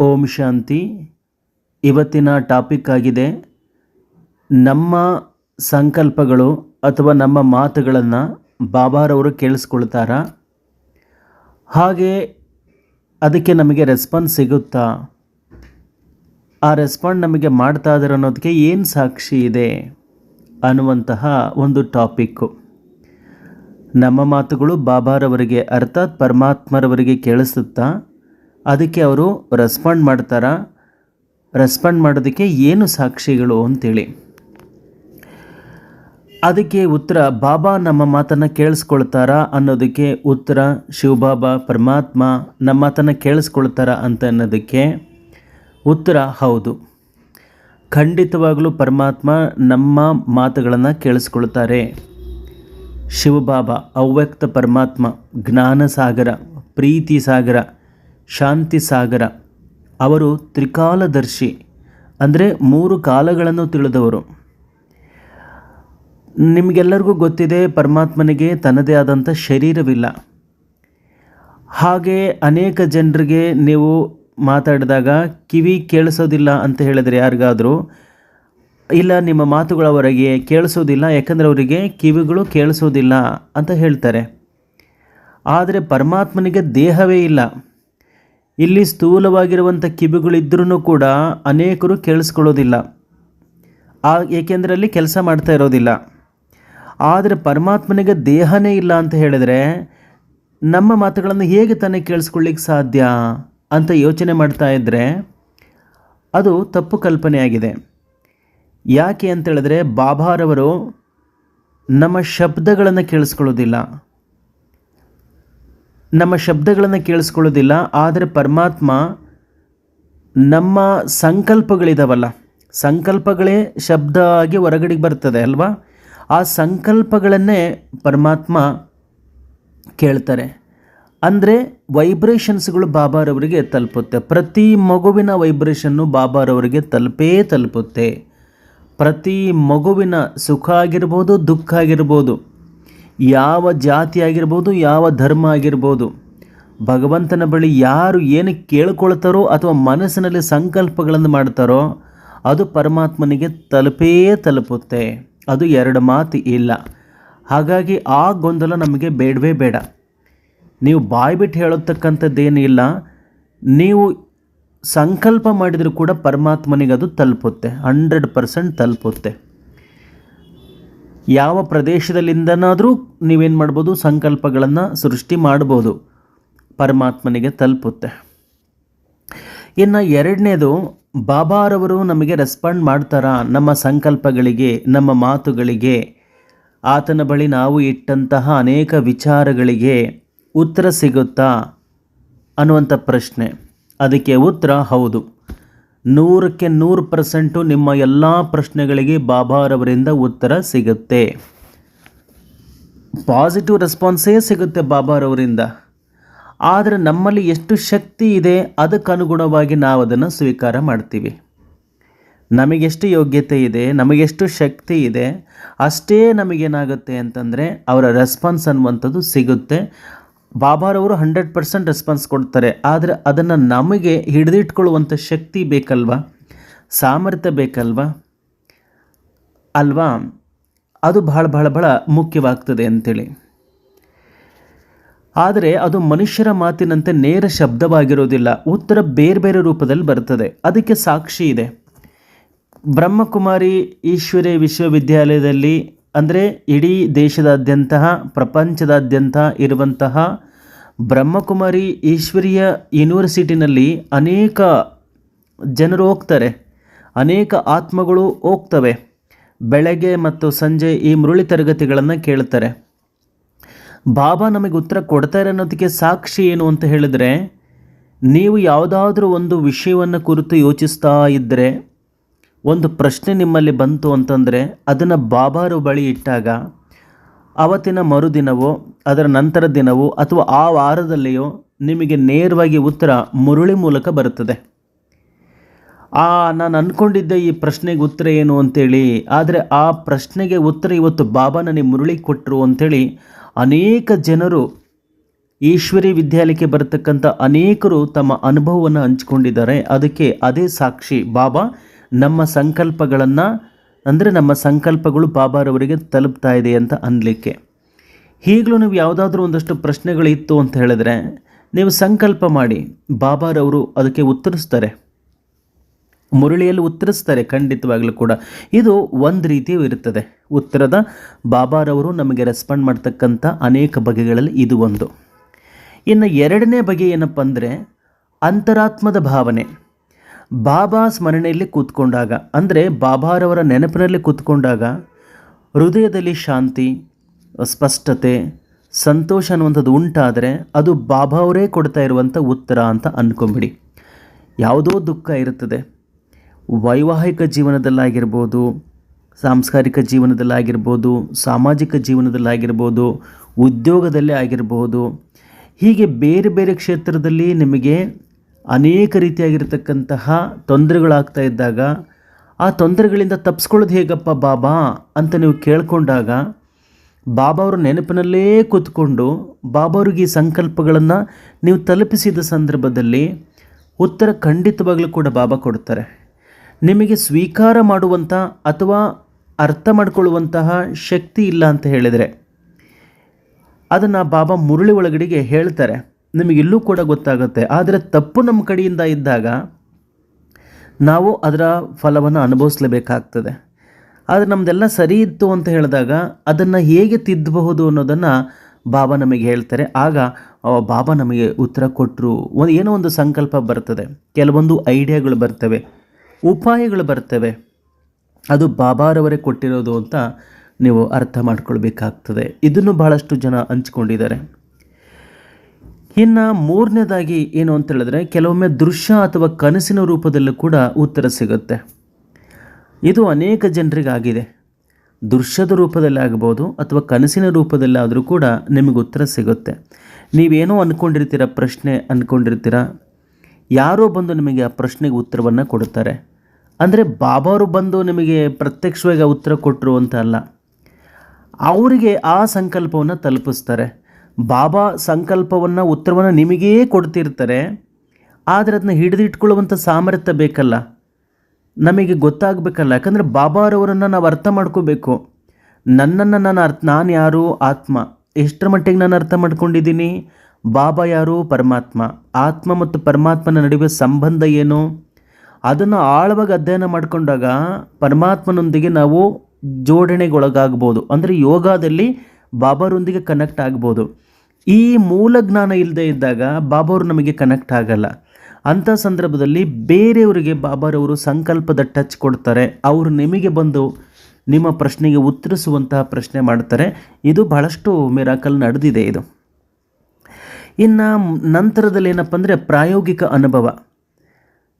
ಓಂ ಶಾಂತಿ. ಇವತ್ತಿನ ಟಾಪಿಕ್ ಆಗಿದೆ ನಮ್ಮ ಸಂಕಲ್ಪಗಳು ಅಥವಾ ನಮ್ಮ ಮಾತುಗಳನ್ನು ಬಾಬಾರವರು ಕೇಳಿಸ್ಕೊಳ್ತಾರ? ಹಾಗೆ ಅದಕ್ಕೆ ನಮಗೆ ರೆಸ್ಪಾನ್ಸ್ ಸಿಗುತ್ತಾ? ಆ ರೆಸ್ಪಾಂಡ್ ನಮಗೆ ಮಾಡ್ತಾ ಇದ್ದಾರೆ ಅನ್ನೋದಕ್ಕೆ ಏನು ಸಾಕ್ಷಿ ಇದೆ ಅನ್ನುವಂತಹ ಒಂದು ಟಾಪಿಕ್ಕು ನಮ್ಮ ಮಾತುಗಳು ಬಾಬಾರವರಿಗೆ ಅರ್ಥಾತ್ ಪರಮಾತ್ಮರವರಿಗೆ ಕೇಳಿಸುತ್ತಾ? ಅದಕ್ಕೆ ಅವರು ರೆಸ್ಪಾಂಡ್ ಮಾಡ್ತಾರಾ. ರೆಸ್ಪಾಂಡ್ ಮಾಡೋದಕ್ಕೆ ಏನು ಸಾಕ್ಷಿಗಳು ಅಂತೇಳಿ. ಅದಕ್ಕೆ ಉತ್ತರ, ಬಾಬಾ ನಮ್ಮ ಮಾತನ್ನು ಕೇಳಿಸ್ಕೊಳ್ತಾರಾ? ಅನ್ನೋದಕ್ಕೆ ಉತ್ತರ, ಶಿವಬಾಬಾ, ಪರಮಾತ್ಮ ನಮ್ಮ ಮಾತನ್ನು ಕೇಳಿಸ್ಕೊಳ್ತಾರಾ? ಅಂತ ಅನ್ನೋದಕ್ಕೆ ಉತ್ತರ, ಹೌದು. ಖಂಡಿತವಾಗಲೂ ಪರಮಾತ್ಮ ನಮ್ಮ ಮಾತುಗಳನ್ನು ಕೇಳಿಸ್ಕೊಳ್ತಾರೆ. ಶಿವಬಾಬಾ, ಅವ್ಯಕ್ತ ಪರಮಾತ್ಮ ಜ್ಞಾನ ಸಾಗರ ಪ್ರೀತಿ ಸಾಗರ ಶಾಂತಿ ಸಾಗರ ಅವರು ತ್ರಿಕಾಲದರ್ಶಿ, ಅಂದರೆ ಮೂರು ಕಾಲಗಳನ್ನು ತಿಳಿದವರು. ನಿಮಗೆಲ್ಲರಿಗೂ ಗೊತ್ತಿದೆ, ಪರಮಾತ್ಮನಿಗೆ ತನ್ನದೇ ಆದಂಥ ಶರೀರವಿಲ್ಲ. ಹಾಗೆ ಅನೇಕ ಜನರಿಗೆ ನೀವು ಮಾತಾಡಿದಾಗ, ಕಿವಿ ಕೇಳಿಸೋದಿಲ್ಲ ಅಂತ ಹೇಳಿದರೆ ಯಾರಿಗಾದರೂ, ಇಲ್ಲ, ನಿಮ್ಮ ಮಾತುಗಳವರೆಗೆ ಕೇಳಿಸೋದಿಲ್ಲ, ಯಾಕಂದರೆ ಅವರಿಗೆ ಕಿವಿಗಳು ಕೇಳಿಸೋದಿಲ್ಲ ಅಂತ ಹೇಳ್ತಾರೆ. ಆದರೆ ಪರಮಾತ್ಮನಿಗೆ ದೇಹವೇ ಇಲ್ಲ. ಇಲ್ಲಿ ಸ್ಥೂಲವಾಗಿರುವಂಥ ಕಿವಿಗಳಿದ್ರೂ ಕೂಡ ಅನೇಕರು ಕೇಳಿಸ್ಕೊಳ್ಳೋದಿಲ್ಲ. ಆ ಏಕೆಂದರೆ ಅಲ್ಲಿ ಕೆಲಸ ಮಾಡ್ತಾ ಇರೋದಿಲ್ಲ. ಆದರೆ ಪರಮಾತ್ಮನಿಗೆ ದೇಹನೇ ಇಲ್ಲ ಅಂತ ಹೇಳಿದರೆ ನಮ್ಮ ಮಾತುಗಳನ್ನು ಹೇಗೆ ತಾನೇ ಕೇಳಿಸ್ಕೊಳ್ಳಿಕ್ಕೆ ಸಾಧ್ಯ ಅಂತ ಯೋಚನೆ ಮಾಡ್ತಾ ಇದ್ದರೆ ಅದು ತಪ್ಪು ಕಲ್ಪನೆಯಾಗಿದೆ. ಯಾಕೆ ಅಂತೇಳಿದ್ರೆ ಬಾಬಾರವರು ನಮ್ಮ ಶಬ್ದಗಳನ್ನು ಕೇಳಿಸ್ಕೊಳ್ಳೋದಿಲ್ಲ. ನಮ್ಮ ಶಬ್ದಗಳನ್ನು ಕೇಳಿಸ್ಕೊಳ್ಳೋದಿಲ್ಲ, ಆದರೆ ಪರಮಾತ್ಮ ನಮ್ಮ ಸಂಕಲ್ಪಗಳಿದಾವಲ್ಲ. ಸಂಕಲ್ಪಗಳೇ ಶಬ್ದ ಆಗಿ ಹೊರಗಡೆಗೆ ಬರ್ತದೆ ಅಲ್ವಾ? ಆ ಸಂಕಲ್ಪಗಳನ್ನೇ ಪರಮಾತ್ಮ ಕೇಳ್ತಾರೆ. ಅಂದರೆ ವೈಬ್ರೇಷನ್ಸ್ಗಳು ಬಾಬಾರವರಿಗೆ ತಲುಪುತ್ತೆ. ಪ್ರತಿ ಮಗುವಿನ ವೈಬ್ರೇಷನ್ನು ಬಾಬಾರವರಿಗೆ ತಲುಪೇ ತಲುಪುತ್ತೆ. ಪ್ರತಿ ಮಗುವಿನ ಸುಖ ಆಗಿರ್ಬೋದು, ದುಃಖ ಆಗಿರ್ಬೋದು. ಯಾವ ಜಾತಿ ಆಗಿರ್ಬೋದು, ಯಾವ ಧರ್ಮ ಆಗಿರ್ಬೋದು, ಭಗವಂತನ ಬಳಿ ಯಾರು ಏನು ಕೇಳ್ಕೊಳ್ತಾರೋ ಅಥವಾ ಮನಸ್ಸಿನಲ್ಲಿ ಸಂಕಲ್ಪಗಳನ್ನು ಮಾಡ್ತಾರೋ, ಅದು ಪರಮಾತ್ಮನಿಗೆ ತಲುಪೇ ತಲುಪುತ್ತೆ. ಅದು ಎರಡು ಮಾತು ಇಲ್ಲ. ಹಾಗಾಗಿ ಆ ಗೊಂದಲ ನಮಗೆ ಬೇಡವೇ ಬೇಡ. ನೀವು ಬಾಯಿ ಬಿಟ್ಟು ಹೇಳತಕ್ಕಂಥದ್ದೇನಿಲ್ಲ ನೀವು ಸಂಕಲ್ಪ ಮಾಡಿದರೂ ಕೂಡ ಪರಮಾತ್ಮನಿಗೆ ಅದು ತಲುಪುತ್ತೆ, ಹಂಡ್ರೆಡ್ ಪರ್ಸೆಂಟ್ ತಲುಪುತ್ತೆ. ಯಾವ ಪ್ರದೇಶದಲ್ಲಿಂದನಾದರೂ ನೀವೇನು ಮಾಡ್ಬೋದು, ಸಂಕಲ್ಪಗಳನ್ನು ಸೃಷ್ಟಿ ಮಾಡ್ಬೋದು. ಪರಮಾತ್ಮನಿಗೆ ತಲುಪುತ್ತೆ. ಇನ್ನು ಎರಡನೇದು, ಬಾಬಾರವರು ನಮಗೆ ರೆಸ್ಪಾಂಡ್ ಮಾಡ್ತಾರಾ? ನಮ್ಮ ಸಂಕಲ್ಪಗಳಿಗೆ, ನಮ್ಮ ಮಾತುಗಳಿಗೆ. ಆತನ ಬಳಿ ನಾವು ಇಟ್ಟಂತಹ ಅನೇಕ ವಿಚಾರಗಳಿಗೆ ಉತ್ತರ ಸಿಗುತ್ತಾ ಅನ್ನುವಂಥ ಪ್ರಶ್ನೆ. ಅದಕ್ಕೆ ಉತ್ತರ ಹೌದು. ನೂರಕ್ಕೆ ನೂರು ಪರ್ಸೆಂಟು ನಿಮ್ಮ ಎಲ್ಲ ಪ್ರಶ್ನೆಗಳಿಗೆ ಬಾಬಾರವರಿಂದ ಉತ್ತರ ಸಿಗುತ್ತೆ. ಪಾಸಿಟಿವ್ ರೆಸ್ಪಾನ್ಸೇ ಸಿಗುತ್ತೆ ಬಾಬಾರವರಿಂದ ಆದರೆ ನಮ್ಮಲ್ಲಿ ಎಷ್ಟು ಶಕ್ತಿ ಇದೆ ಅದಕ್ಕನುಗುಣವಾಗಿ ನಾವು ಅದನ್ನು ಸ್ವೀಕಾರ ಮಾಡ್ತೀವಿ. ನಮಗೆಷ್ಟು ಯೋಗ್ಯತೆ ಇದೆ, ನಮಗೆಷ್ಟು ಶಕ್ತಿ ಇದೆ, ಅಷ್ಟೇ ನಮಗೇನಾಗುತ್ತೆ ಅಂತಂದರೆ ಅವರ ರೆಸ್ಪಾನ್ಸ್ ಅನ್ನುವಂಥದ್ದು ಸಿಗುತ್ತೆ. ಬಾಬಾರವರು ಹಂಡ್ರೆಡ್ ಪರ್ಸೆಂಟ್ ರೆಸ್ಪಾನ್ಸ್ ಕೊಡ್ತಾರೆ. ಆದರೆ ಅದನ್ನು ನಮಗೆ ಹಿಡಿದಿಟ್ಕೊಳ್ಳುವಂಥ ಶಕ್ತಿ ಬೇಕಲ್ವಾ? ಸಾಮರ್ಥ್ಯ ಬೇಕಲ್ವಾ? ಅಲ್ವಾ? ಅದು ಭಾಳ ಭಾಳ ಭಾಳ ಮುಖ್ಯವಾಗ್ತದೆ ಅಂಥೇಳಿ ಆದರೆ ಅದು ಮನುಷ್ಯರ ಮಾತಿನಂತೆ ನೇರ ಶಬ್ದವಾಗಿರೋದಿಲ್ಲ. ಉತ್ತರ ಬೇರೆ ಬೇರೆ ರೂಪದಲ್ಲಿ ಬರ್ತದೆ. ಅದಕ್ಕೆ ಸಾಕ್ಷಿ ಇದೆ. ಬ್ರಹ್ಮಕುಮಾರಿ ಈಶ್ವರಿ ವಿಶ್ವವಿದ್ಯಾಲಯದಲ್ಲಿ ಅಂದರೆ ಇಡೀ ದೇಶದಾದ್ಯಂತ ಪ್ರಪಂಚದಾದ್ಯಂತ ಇರುವಂತಹ ಬ್ರಹ್ಮಕುಮಾರಿ ಈಶ್ವರೀಯ ಯೂನಿವರ್ಸಿಟಿನಲ್ಲಿ ಅನೇಕ ಜನರು ಹೋಗ್ತಾರೆ. ಅನೇಕ ಆತ್ಮಗಳು ಹೋಗ್ತವೆ. ಬೆಳಗ್ಗೆ ಮತ್ತು ಸಂಜೆ ಈ ಮುರುಳಿ ತರಗತಿಗಳನ್ನು ಕೇಳ್ತಾರೆ. ಬಾಬಾ ನಮಗೆ ಉತ್ತರ ಕೊಡ್ತಾರೆ ಅನ್ನೋದಕ್ಕೆ ಸಾಕ್ಷಿ ಏನು ಅಂತ ಹೇಳಿದರೆ, ನೀವು ಯಾವುದಾದ್ರೂ ಒಂದು ವಿಷಯವನ್ನು ಕುರಿತು ಯೋಚಿಸ್ತಾ ಇದ್ದರೆ ಒಂದು ಪ್ರಶ್ನೆ ನಿಮ್ಮಲ್ಲಿ ಬಂತು ಅಂತಂದರೆ, ಅದನ್ನು ಬಾಬಾರು ಬಳಿ ಇಟ್ಟಾಗ, ಅವತ್ತಿನ ಮರುದಿನವೋ, ಅದರ ನಂತರ ದಿನವೋ, ಅಥವಾ ಆ ವಾರದಲ್ಲಿಯೋ ನಿಮಗೆ ನೇರವಾಗಿ ಉತ್ತರ ಮುರುಳಿ ಮೂಲಕ ಬರುತ್ತದೆ. ಆ, ನಾನು ಅಂದ್ಕೊಂಡಿದ್ದೆ ಈ ಪ್ರಶ್ನೆಗೆ ಉತ್ತರ ಏನು ಅಂತೇಳಿ, ಆದರೆ ಆ ಪ್ರಶ್ನೆಗೆ ಉತ್ತರ ಇವತ್ತು ಬಾಬಾ ನನಗೆ ಮುರುಳಿ ಕೊಟ್ಟರು ಅಂಥೇಳಿ ಅನೇಕ ಜನರು ಈಶ್ವರಿ ವಿದ್ಯಾಲಯಕ್ಕೆ ಬರತಕ್ಕಂಥ ಅನೇಕರು ತಮ್ಮ ಅನುಭವವನ್ನು ಹಂಚಿಕೊಂಡಿದ್ದಾರೆ. ಅದಕ್ಕೆ ಅದೇ ಸಾಕ್ಷಿ ಬಾಬಾ. ನಮ್ಮ ಸಂಕಲ್ಪಗಳನ್ನು, ಅಂದರೆ ನಮ್ಮ ಸಂಕಲ್ಪಗಳು ಬಾಬಾರವರಿಗೆ ತಲುಪ್ತಾ ಇದೆ ಅಂತ ಅನ್ಲಿಕ್ಕೆ. ಈಗಲೂ ನೀವು ಯಾವುದಾದ್ರೂ ಒಂದಷ್ಟು ಪ್ರಶ್ನೆಗಳಿತ್ತು ಅಂತ ಹೇಳಿದ್ರೆ, ನೀವು ಸಂಕಲ್ಪ ಮಾಡಿ ಬಾಬಾರವರು ಅದಕ್ಕೆ ಉತ್ತರಿಸ್ತಾರೆ. ಮುರಳಿಯಲ್ಲಿ ಉತ್ತರಿಸ್ತಾರೆ, ಖಂಡಿತವಾಗಲೂ ಕೂಡ. ಇದು ಒಂದು ರೀತಿಯೂ ಇರುತ್ತದೆ. ಉತ್ತರದ ಬಾಬಾರವರು ನಮಗೆ ರೆಸ್ಪಾಂಡ್ ಮಾಡ್ತಕ್ಕಂಥ ಅನೇಕ ಬಗೆಗಳಲ್ಲಿ ಇದು ಒಂದು. ಇನ್ನು ಎರಡನೇ ಬಗೆ ಏನಪ್ಪ ಅಂದರೆ ಅಂತರಾತ್ಮದ ಭಾವನೆ. ಬಾಬಾ ಸ್ಮರಣೆಯಲ್ಲಿ ಕೂತ್ಕೊಂಡಾಗ, ಅಂದರೆ ಬಾಬಾರವರ ನೆನಪಿನಲ್ಲಿ ಕೂತ್ಕೊಂಡಾಗ, ಹೃದಯದಲ್ಲಿ ಶಾಂತಿ, ಸ್ಪಷ್ಟತೆ, ಸಂತೋಷ ಅನ್ನುವಂಥದ್ದು ಉಂಟಾದರೆ ಅದು ಬಾಬಾ ಅವರೇ ಕೊಡ್ತಾ ಇರುವಂಥ ಉತ್ತರ ಅಂತ ಅಂದ್ಕೊಂಬಿಡಿ ಯಾವುದೋ ದುಃಖ ಇರುತ್ತದೆ. ವೈವಾಹಿಕ ಜೀವನದಲ್ಲಾಗಿರ್ಬೋದು, ಸಾಂಸ್ಕಾರಿಕ ಜೀವನದಲ್ಲಾಗಿರ್ಬೋದು, ಸಾಮಾಜಿಕ ಜೀವನದಲ್ಲಾಗಿರ್ಬೋದು, ಉದ್ಯೋಗದಲ್ಲೇ ಆಗಿರಬಹುದು ಹೀಗೆ ಬೇರೆ ಬೇರೆ ಕ್ಷೇತ್ರದಲ್ಲಿ ನಿಮಗೆ ಅನೇಕ ರೀತಿಯಾಗಿರ್ತಕ್ಕಂತಹ ತೊಂದರೆಗಳಾಗ್ತಾ ಇದ್ದಾಗ ಆ ತೊಂದರೆಗಳಿಂದ ತಪ್ಪಿಸ್ಕೊಳ್ಳೋದು ಹೇಗಪ್ಪ ಬಾಬಾ ಅಂತ ನೀವು ಕೇಳಿಕೊಂಡಾಗ ಬಾಬಾ ಅವರ ನೆನಪಿನಲ್ಲೇ ಕೂತ್ಕೊಂಡು ಬಾಬಾ ಅವ್ರಿಗೆ ಈ ಸಂಕಲ್ಪಗಳನ್ನು ನೀವು ತಲುಪಿಸಿದ ಸಂದರ್ಭದಲ್ಲಿ ಉತ್ತರ ಖಂಡಿತವಾಗಲೂ ಕೂಡ ಬಾಬಾ ಕೊಡ್ತಾರೆ. ನಿಮಗೆ ಸ್ವೀಕಾರ ಮಾಡುವಂಥ ಅಥವಾ ಅರ್ಥ ಮಾಡಿಕೊಳ್ಳುವಂತಹ ಶಕ್ತಿ ಇಲ್ಲ ಅಂತ ಹೇಳಿದರೆ ಅದನ್ನು ಬಾಬಾ ಮುರಳಿ ಒಳಗಡೆಗೆ ಹೇಳ್ತಾರೆ. ನಿಮಗಿಲ್ಲೂ ಕೂಡ ಗೊತ್ತಾಗುತ್ತೆ. ಆದರೆ ತಪ್ಪು ನಮ್ಮ ಕಡೆಯಿಂದ ಇದ್ದಾಗ ನಾವು ಅದರ ಫಲವನ್ನು ಅನುಭವಿಸಲೇಬೇಕಾಗ್ತದೆ. ಆದರೆ ನಮ್ಮದೆಲ್ಲ ಸರಿ ಇತ್ತು ಅಂತ ಹೇಳಿದಾಗ ಅದನ್ನು ಹೇಗೆ ತಿದ್ದಬಹುದು ಅನ್ನೋದನ್ನು ಬಾಬಾ ನಮಗೆ ಹೇಳ್ತಾರೆ. ಆಗ ಬಾಬಾ ನಮಗೆ ಉತ್ತರ ಕೊಟ್ಟರು ಒಂದು ಏನೋ ಒಂದು ಸಂಕಲ್ಪ ಬರ್ತದೆ. ಕೆಲವೊಂದು ಐಡಿಯಾಗಳು ಬರ್ತವೆ. ಉಪಾಯಗಳು ಬರ್ತವೆ. ಅದು ಬಾಬಾರವರೇ ಕೊಟ್ಟಿರೋದು ಅಂತ ನೀವು ಅರ್ಥ ಮಾಡ್ಕೊಳ್ಬೇಕಾಗ್ತದೆ. ಇದನ್ನು ಬಹಳಷ್ಟು ಜನ ಹಂಚ್ಕೊಂಡಿದ್ದಾರೆ. ಇನ್ನು ಮೂರನೇದಾಗಿ ಏನು ಅಂತ ಹೇಳಿದ್ರೆ ಕೆಲವೊಮ್ಮೆ ದೃಶ್ಯ ಅಥವಾ ಕನಸಿನ ರೂಪದಲ್ಲೂ ಕೂಡ ಉತ್ತರ ಸಿಗುತ್ತೆ. ಇದು ಅನೇಕ ಜನರಿಗೆ ಆಗಿದೆ ದೃಶ್ಯದ ರೂಪದಲ್ಲಿ ಆಗ್ಬೋದು ಅಥವಾ ಕನಸಿನ ರೂಪದಲ್ಲಾದರೂ ಕೂಡ ನಿಮಗೆ ಉತ್ತರ ಸಿಗುತ್ತೆ. ನೀವೇನೋ ಅಂದ್ಕೊಂಡಿರ್ತೀರ ಪ್ರಶ್ನೆ ಅಂದ್ಕೊಂಡಿರ್ತೀರ ಯಾರೋ ಬಂದು ನಿಮಗೆ ಆ ಪ್ರಶ್ನೆಗೆ ಉತ್ತರವನ್ನು ಕೊಡ್ತಾರೆ ಅಂದರೆ ಬಾಬಾರು ಬಂದು ನಿಮಗೆ ಪ್ರತ್ಯಕ್ಷವಾಗಿ ಉತ್ತರ ಕೊಟ್ಟರು ಅಂತ ಅಲ್ಲ. ಅವರಿಗೆ ಆ ಸಂಕಲ್ಪವನ್ನು ತಲುಪಿಸ್ತಾರೆ. ಬಾಬಾ ಸಂಕಲ್ಪವನ್ನು, ಉತ್ತರವನ್ನು ನಿಮಗೇ ಕೊಡ್ತಿರ್ತಾರೆ. ಆದರೆ ಅದನ್ನ ಹಿಡಿದಿಟ್ಕೊಳ್ಳುವಂಥ ಸಾಮರ್ಥ್ಯ ಬೇಕಲ್ಲ. ನಮಗೆ ಗೊತ್ತಾಗಬೇಕಲ್ಲ. ಯಾಕಂದರೆ ಬಾಬಾರವರನ್ನು ನಾವು ಅರ್ಥ ಮಾಡ್ಕೋಬೇಕು. ನನ್ನನ್ನು ನಾನು ಅರ್ಥ, ನಾನು ಯಾರು? ಆತ್ಮ. ಎಷ್ಟರ ಮಟ್ಟಿಗೆ ನಾನು ಅರ್ಥ ಮಾಡ್ಕೊಂಡಿದ್ದೀನಿ? ಬಾಬಾ ಯಾರು? ಪರಮಾತ್ಮ. ಆತ್ಮ ಮತ್ತು ಪರಮಾತ್ಮನ ನಡುವೆ ಸಂಬಂಧ ಏನು? ಅದನ್ನು ಆಳವಾಗಿ ಅಧ್ಯಯನ ಮಾಡಿಕೊಂಡಾಗ ಪರಮಾತ್ಮನೊಂದಿಗೆ ನಾವು ಜೋಡಣೆಗೊಳಗಾಗ್ಬೋದು. ಅಂದರೆ ಯೋಗದಲ್ಲಿ ಬಾಬಾರೊಂದಿಗೆ ಕನೆಕ್ಟ್ ಆಗ್ಬೋದು. ಈ ಮೂಲ ಜ್ಞಾನ ಇಲ್ಲದೆ ಇದ್ದಾಗ ಬಾಬಾವ್ರು ನಮಗೆ ಕನೆಕ್ಟ್ ಆಗಲ್ಲ. ಅಂಥ ಸಂದರ್ಭದಲ್ಲಿ ಬೇರೆಯವರಿಗೆ ಬಾಬಾರವರು ಸಂಕಲ್ಪದ ಟಚ್ ಕೊಡ್ತಾರೆ. ಅವರು ನಿಮಗೆ ಬಂದು ನಿಮ್ಮ ಪ್ರಶ್ನೆಗೆ ಉತ್ತರಿಸುವಂತಹ ಪ್ರಶ್ನೆ ಮಾಡ್ತಾರೆ. ಇದು ಬಹಳಷ್ಟು ಮಿರಾಕಲ್ ನಡೆದಿದೆ ಇದು. ಇನ್ನು ನಂತರದಲ್ಲಿ ಏನಪ್ಪ ಅಂದರೆ ಪ್ರಾಯೋಗಿಕ ಅನುಭವ.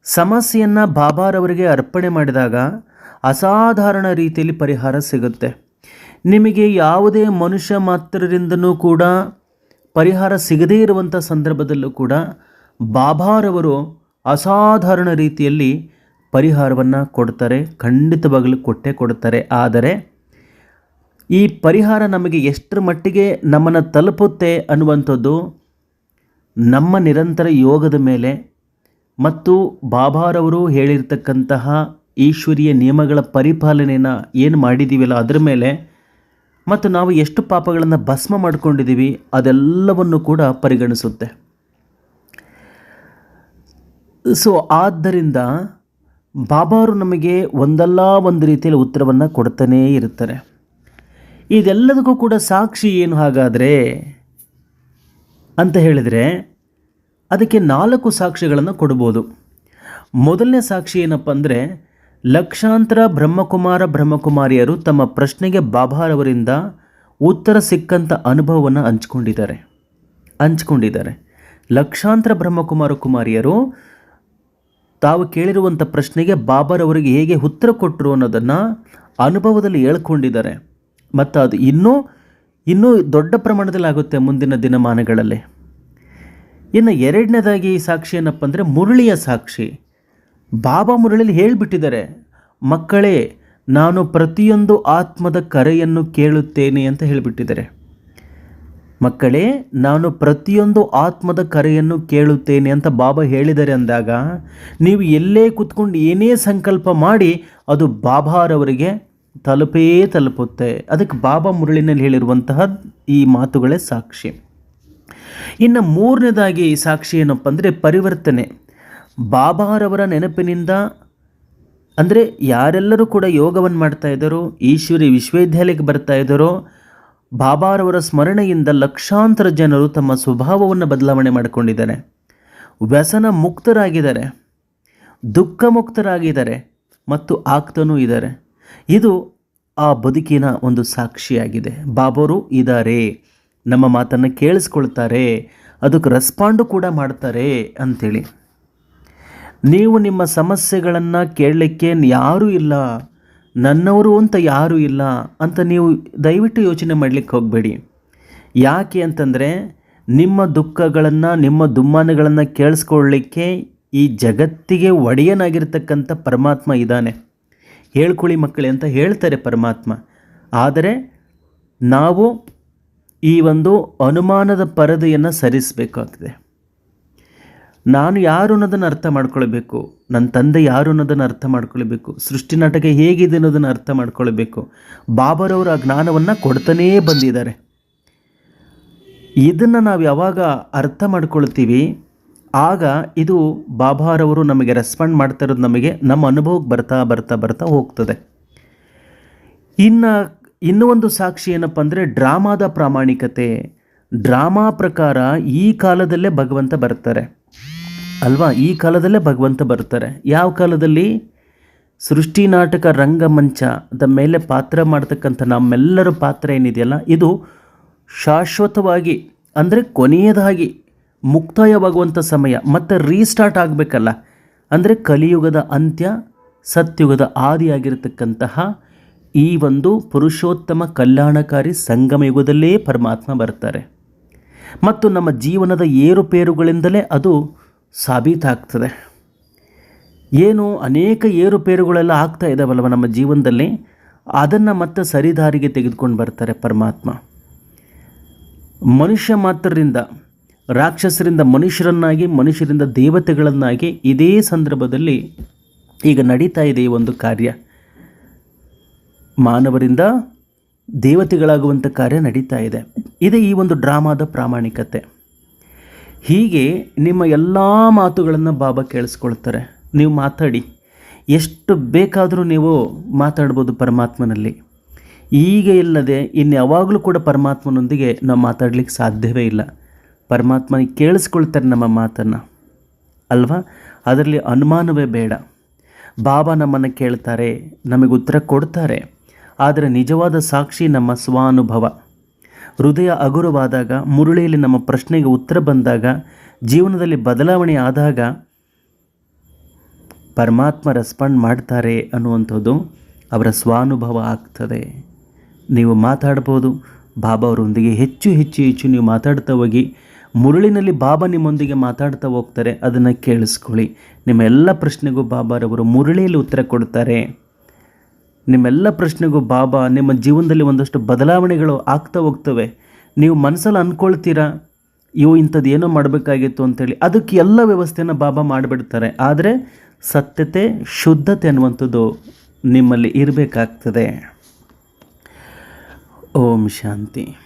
ಸಮಸ್ಯೆಯನ್ನು ಬಾಬಾರವರಿಗೆ ಅರ್ಪಣೆ ಮಾಡಿದಾಗ ಅಸಾಧಾರಣ ರೀತಿಯಲ್ಲಿ ಪರಿಹಾರ ಸಿಗುತ್ತೆ. ನಿಮಗೆ ಯಾವುದೇ ಮನುಷ್ಯ ಮಾತ್ರರಿಂದನೂ ಕೂಡ ಪರಿಹಾರ ಸಿಗದೇ ಇರುವಂಥ ಸಂದರ್ಭದಲ್ಲೂ ಕೂಡ ಬಾಬಾರವರು ಅಸಾಧಾರಣ ರೀತಿಯಲ್ಲಿ ಪರಿಹಾರವನ್ನು ಕೊಡ್ತಾರೆ, ಖಂಡಿತವಾಗಲೂ ಕೊಟ್ಟೇ ಕೊಡ್ತಾರೆ. ಆದರೆ ಈ ಪರಿಹಾರ ನಮಗೆ ಎಷ್ಟರ ಮಟ್ಟಿಗೆ ನಮ್ಮನ್ನು ತಲುಪುತ್ತೆ ಅನ್ನುವಂಥದ್ದು ನಮ್ಮ ನಿರಂತರ ಯೋಗದ ಮೇಲೆ ಮತ್ತು ಬಾಬಾರವರು ಹೇಳಿರ್ತಕ್ಕಂತಹ ಈಶ್ವರೀಯ ನಿಯಮಗಳ ಪರಿಪಾಲನೆಯನ್ನು ಏನು ಮಾಡಿದ್ದೀವಲ್ಲ ಅದರ ಮೇಲೆ ಮತ್ತು ನಾವು ಎಷ್ಟು ಪಾಪಗಳನ್ನು ಭಸ್ಮ ಮಾಡಿಕೊಂಡಿದ್ದೀವಿ, ಅದೆಲ್ಲವನ್ನು ಕೂಡ ಪರಿಗಣಿಸುತ್ತೆ. ಸೊ ಆದ್ದರಿಂದ ಬಾಬಾರು ನಮಗೆ ಒಂದಲ್ಲ ಒಂದು ರೀತಿಯಲ್ಲಿ ಉತ್ತರವನ್ನು ಕೊಡ್ತಾನೇ ಇರ್ತಾರೆ. ಇದೆಲ್ಲದಕ್ಕೂ ಕೂಡ ಸಾಕ್ಷಿ ಏನು ಹಾಗಾದರೆ ಅಂತ ಹೇಳಿದರೆ, ಅದಕ್ಕೆ ನಾಲ್ಕು ಸಾಕ್ಷಿಗಳನ್ನು ಕೊಡ್ಬೋದು. ಮೊದಲನೇ ಸಾಕ್ಷಿ ಏನಪ್ಪ ಅಂದರೆ ಲಕ್ಷಾಂತರ ಬ್ರಹ್ಮಕುಮಾರ ಬ್ರಹ್ಮಕುಮಾರಿಯರು ತಮ್ಮ ಪ್ರಶ್ನೆಗೆ ಬಾಬಾರವರಿಂದ ಉತ್ತರ ಸಿಕ್ಕಂಥ ಅನುಭವವನ್ನು ಹಂಚ್ಕೊಂಡಿದ್ದಾರೆ. ಹಂಚ್ಕೊಂಡಿದ್ದಾರೆ. ಲಕ್ಷಾಂತರ ಬ್ರಹ್ಮಕುಮಾರ ಕುಮಾರಿಯರು ತಾವು ಕೇಳಿರುವಂಥ ಪ್ರಶ್ನೆಗೆ ಬಾಬಾರವರಿಗೆ ಹೇಗೆ ಉತ್ತರ ಕೊಟ್ಟರು ಅನ್ನೋದನ್ನು ಅನುಭವದಲ್ಲಿ ಹೇಳ್ಕೊಂಡಿದ್ದಾರೆ. ಮತ್ತು ಅದು ಇನ್ನೂ ಇನ್ನೂ ದೊಡ್ಡ ಪ್ರಮಾಣದಲ್ಲಿ ಆಗುತ್ತೆ ಮುಂದಿನ ದಿನಮಾನಗಳಲ್ಲಿ. ಇನ್ನು ಎರಡನೇದಾಗಿ ಸಾಕ್ಷಿ ಏನಪ್ಪ ಅಂದರೆ ಮುರುಳಿಯ ಸಾಕ್ಷಿ. ಬಾಬಾ ಮುರಳಿಲಿ ಹೇಳಿಬಿಟ್ಟಿದ್ದಾರೆ, ಮಕ್ಕಳೇ, ನಾನು ಪ್ರತಿಯೊಂದು ಆತ್ಮದ ಕರೆಯನ್ನು ಕೇಳುತ್ತೇನೆ ಅಂತ ಹೇಳಿಬಿಟ್ಟಿದ್ದಾರೆ. ಮಕ್ಕಳೇ, ನಾನು ಪ್ರತಿಯೊಂದು ಆತ್ಮದ ಕರೆಯನ್ನು ಕೇಳುತ್ತೇನೆ ಅಂತ ಬಾಬಾ ಹೇಳಿದರೆ ಅಂದಾಗ, ನೀವು ಎಲ್ಲೇ ಕೂತ್ಕೊಂಡು ಏನೇ ಸಂಕಲ್ಪ ಮಾಡಿ, ಅದು ಬಾಬಾರವರಿಗೆ ತಲುಪೇ ತಲುಪುತ್ತೆ. ಅದಕ್ಕೆ ಬಾಬಾ ಮುರಳಿನಲ್ಲಿ ಹೇಳಿರುವಂತಹ ಈ ಮಾತುಗಳೇ ಸಾಕ್ಷಿ. ಇನ್ನು ಮೂರನೇದಾಗಿ ಸಾಕ್ಷಿ ಏನಪ್ಪ ಅಂದರೆ ಪರಿವರ್ತನೆ. ಬಾಬಾರವರ ನೆನಪಿನಿಂದ, ಅಂದರೆ ಯಾರೆಲ್ಲರೂ ಕೂಡ ಯೋಗವನ್ನು ಮಾಡ್ತಾ ಇದ್ದಾರೋ, ಈಶ್ವರಿ ವಿಶ್ವವಿದ್ಯಾಲಯಕ್ಕೆ ಬರ್ತಾ ಇದ್ದಾರೋ, ಬಾಬಾರವರ ಸ್ಮರಣೆಯಿಂದ ಲಕ್ಷಾಂತರ ಜನರು ತಮ್ಮ ಸ್ವಭಾವವನ್ನು ಬದಲಾವಣೆ ಮಾಡಿಕೊಂಡಿದ್ದಾರೆ. ವ್ಯಸನ ಮುಕ್ತರಾಗಿದ್ದಾರೆ, ದುಃಖ ಮುಕ್ತರಾಗಿದ್ದಾರೆ, ಮತ್ತು ಆಗ್ತಾನೂ ಇದ್ದಾರೆ. ಇದು ಆ ಬದುಕಿನ ಒಂದು ಸಾಕ್ಷಿಯಾಗಿದೆ. ಬಾಬರು ಇದ್ದಾರೆ ನಮ್ಮ ಮಾತನ್ನು ಕೇಳಿಸ್ಕೊಳ್ತಾರೆ, ಅದಕ್ಕೆ ರೆಸ್ಪಾಂಡು ಕೂಡ ಮಾಡ್ತಾರೆ ಅಂಥೇಳಿ ನೀವು ನಿಮ್ಮ ಸಮಸ್ಯೆಗಳನ್ನು ಕೇಳಲಿಕ್ಕೆ ಯಾರೂ ಇಲ್ಲ, ನನ್ನವರು ಅಂತ ಯಾರೂ ಇಲ್ಲ ಅಂತ ನೀವು ದಯವಿಟ್ಟು ಯೋಚನೆ ಮಾಡಲಿಕ್ಕೆ ಹೋಗಬೇಡಿ. ಯಾಕೆ ಅಂತಂದರೆ ನಿಮ್ಮ ದುಃಖಗಳನ್ನು, ನಿಮ್ಮ ದುಮ್ಮಾನಗಳನ್ನು ಕೇಳಿಸ್ಕೊಳ್ಳಿಕ್ಕೆ ಈ ಜಗತ್ತಿಗೆ ಒಡೆಯನಾಗಿರ್ತಕ್ಕಂಥ ಪರಮಾತ್ಮ ಇದ್ದಾನೆ. ಹೇಳ್ಕೊಳ್ಳಿ ಮಕ್ಕಳೇ ಅಂತ ಹೇಳ್ತಾರೆ ಪರಮಾತ್ಮ. ಆದರೆ ನಾವು ಈ ಒಂದು ಅನುಮಾನದ ಪರದೆಯನ್ನು ಸರಿಸಬೇಕಾಗ್ತದೆ. ನಾನು ಯಾರು ಅನ್ನೋದನ್ನು ಅರ್ಥ ಮಾಡ್ಕೊಳ್ಬೇಕು? ನನ್ನ ತಂದೆ ಯಾರು ಅನ್ನೋದನ್ನು ಅರ್ಥ ಮಾಡ್ಕೊಳ್ಬೇಕು? ಸೃಷ್ಟಿ ನಾಟಕ ಹೇಗಿದೆ ಅನ್ನೋದನ್ನು ಅರ್ಥ ಮಾಡ್ಕೊಳ್ಬೇಕು? ಬಾಬರವರು ಜ್ಞಾನವನ್ನು ಕೊಡ್ತಾನೇ ಬಂದಿದ್ದಾರೆ. ಇದನ್ನು ನಾವು ಯಾವಾಗ ಅರ್ಥ ಮಾಡ್ಕೊಳ್ತೀವಿ, ಆಗ ಇದು ಬಾಬಾರವರು ನಮಗೆ ರೆಸ್ಪಾಂಡ್ ಮಾಡ್ತಾ ಇರೋದು ನಮಗೆ ನಮ್ಮ ಅನುಭವಕ್ಕೆ ಬರ್ತಾ ಬರ್ತಾ ಬರ್ತಾ ಹೋಗ್ತದೆ. ಇನ್ನು, ಇನ್ನೂ ಒಂದು ಸಾಕ್ಷಿ ಏನಪ್ಪ ಅಂದರೆ ಡ್ರಾಮಾದ ಪ್ರಾಮಾಣಿಕತೆ. ಡ್ರಾಮಾ ಪ್ರಕಾರ ಈ ಕಾಲದಲ್ಲೇ ಭಗವಂತ ಬರ್ತಾರೆ. ಅಲ್ವಾ? ಈ ಕಾಲದಲ್ಲೇ ಭಗವಂತ ಬರ್ತಾರೆ. ಯಾವ ಕಾಲದಲ್ಲಿ? ಸೃಷ್ಟಿ ನಾಟಕ ರಂಗಮಂಚದ ಮೇಲೆ ಪಾತ್ರ ಮಾಡ್ತಕ್ಕಂಥ ನಮ್ಮೆಲ್ಲರ ಪಾತ್ರ ಏನಿದೆಯಲ್ಲ, ಇದು ಶಾಶ್ವತವಾಗಿ, ಅಂದರೆ ಕೊನೆಯದಾಗಿ ಮುಕ್ತಾಯವಾಗುವಂಥ ಸಮಯ. ಮತ್ತು ರೀಸ್ಟಾರ್ಟ್ ಆಗಬೇಕಲ್ಲ. ಅಂದರೆ ಕಲಿಯುಗದ ಅಂತ್ಯ, ಸತ್ಯುಗದ ಆದಿಯಾಗಿರತಕ್ಕಂತಹ ಈ ಒಂದು ಪುರುಷೋತ್ತಮ ಕಲ್ಯಾಣಕಾರಿ ಸಂಗಮ ಯುಗದಲ್ಲೇ ಪರಮಾತ್ಮ ಬರ್ತಾರೆ. ಮತ್ತು ನಮ್ಮ ಜೀವನದ ಏರುಪೇರುಗಳಿಂದಲೇ ಅದು ಸಾಬೀತಾಗ್ತದೆ. ಏನು ಅನೇಕ ಏರುಪೇರುಗಳೆಲ್ಲ ಆಗ್ತಾ ಇದ್ದಾವಲ್ವ ನಮ್ಮ ಜೀವನದಲ್ಲಿ? ಅದನ್ನು ಮತ್ತೆ ಸರಿದಾರಿಗೆ ತೆಗೆದುಕೊಂಡು ಬರ್ತಾರೆ ಪರಮಾತ್ಮ. ಮನುಷ್ಯ ಮಾತ್ರರಿಂದ ರಾಕ್ಷಸರಿಂದ ಮನುಷ್ಯರನ್ನಾಗಿ, ಮನುಷ್ಯರಿಂದ ದೇವತೆಗಳನ್ನಾಗಿ ಇದೇ ಸಂದರ್ಭದಲ್ಲಿ ಈಗ ನಡೀತಾ ಇದೆ ಈ ಒಂದು ಕಾರ್ಯ. ಮಾನವರಿಂದ ದೇವತೆಗಳಾಗುವಂಥ ಕಾರ್ಯ ನಡೀತಾ ಇದೆ. ಇದೇ ಈ ಒಂದು ಡ್ರಾಮಾದ ಪ್ರಾಮಾಣಿಕತೆ. ಹೀಗೆ ನಿಮ್ಮ ಎಲ್ಲ ಮಾತುಗಳನ್ನು ಬಾಬಾ ಕೇಳಿಸ್ಕೊಳ್ತಾರೆ. ನೀವು ಮಾತಾಡಿ. ಎಷ್ಟು ಬೇಕಾದರೂ ನೀವು ಮಾತಾಡ್ಬೋದು ಪರಮಾತ್ಮನಲ್ಲಿ. ಈಗ ಇಲ್ಲದೆ ಇನ್ನು ಯಾವಾಗಲೂ ಕೂಡ ಪರಮಾತ್ಮನೊಂದಿಗೆ ನಾವು ಮಾತಾಡಲಿಕ್ಕೆ ಸಾಧ್ಯವೇ ಇಲ್ಲ. ಪರಮಾತ್ಮನಿಗೆ ಕೇಳಿಸ್ಕೊಳ್ತಾರೆ ನಮ್ಮ ಮಾತನ್ನು. ಅಲ್ವಾ? ಅದರಲ್ಲಿ ಅನುಮಾನವೇ ಬೇಡ. ಬಾಬಾ ನಮ್ಮನ್ನು ಕೇಳ್ತಾರೆ, ನಮಗೆ ಉತ್ತರ ಕೊಡ್ತಾರೆ. ಆದರೆ ನಿಜವಾದ ಸಾಕ್ಷಿ ನಮ್ಮ ಸ್ವಾನುಭವ. ಹೃದಯ ಹಗುರವಾದಾಗ ಮುರುಳಿಯಲ್ಲಿ ನಮ್ಮ ಪ್ರಶ್ನೆಗೆ ಉತ್ತರ ಬಂದಾಗ, ಜೀವನದಲ್ಲಿ ಬದಲಾವಣೆ ಆದಾಗ ಪರಮಾತ್ಮ ರೆಸ್ಪಾಂಡ್ ಮಾಡ್ತಾರೆ ಅನ್ನುವಂಥದ್ದು ಅವರ ಸ್ವಾನುಭವ ಆಗ್ತದೆ. ನೀವು ಮಾತಾಡ್ಬೋದು ಬಾಬಾ ಅವರೊಂದಿಗೆ ಹೆಚ್ಚು ಹೆಚ್ಚು ಹೆಚ್ಚು ನೀವು ಮಾತಾಡ್ತಾ ಹೋಗಿ, ಮುರುಳಿನಲ್ಲಿ ಬಾಬಾ ನಿಮ್ಮೊಂದಿಗೆ ಮಾತಾಡ್ತಾ ಹೋಗ್ತಾರೆ, ಅದನ್ನು ಕೇಳಿಸ್ಕೊಳ್ಳಿ. ನಿಮ್ಮ ಎಲ್ಲ ಪ್ರಶ್ನೆಗೂ ಬಾಬಾರವರು ಮುರುಳಿಯಲ್ಲಿ ಉತ್ತರ ಕೊಡ್ತಾರೆ. ನಿಮ್ಮೆಲ್ಲ ಪ್ರಶ್ನೆಗೂ ಬಾಬಾ, ನಿಮ್ಮ ಜೀವನದಲ್ಲಿ ಒಂದಷ್ಟು ಬದಲಾವಣೆಗಳು ಆಗ್ತಾ ಹೋಗ್ತವೆ. ನೀವು ಮನಸ್ಸಲ್ಲಿ ಅಂದ್ಕೊಳ್ತೀರಾ ಇವು ಇಂಥದ್ದು ಏನೋ ಮಾಡಬೇಕಾಗಿತ್ತು ಅಂತೇಳಿ. ಅದಕ್ಕೆ ಎಲ್ಲ ವ್ಯವಸ್ಥೆಯನ್ನು ಬಾಬಾ ಮಾಡಿಬಿಡ್ತಾರೆ. ಆದರೆ ಸತ್ಯತೆ, ಶುದ್ಧತೆ ಅನ್ನುವಂಥದ್ದು ನಿಮ್ಮಲ್ಲಿ ಇರಬೇಕಾಗ್ತದೆ. ಓಂ ಶಾಂತಿ.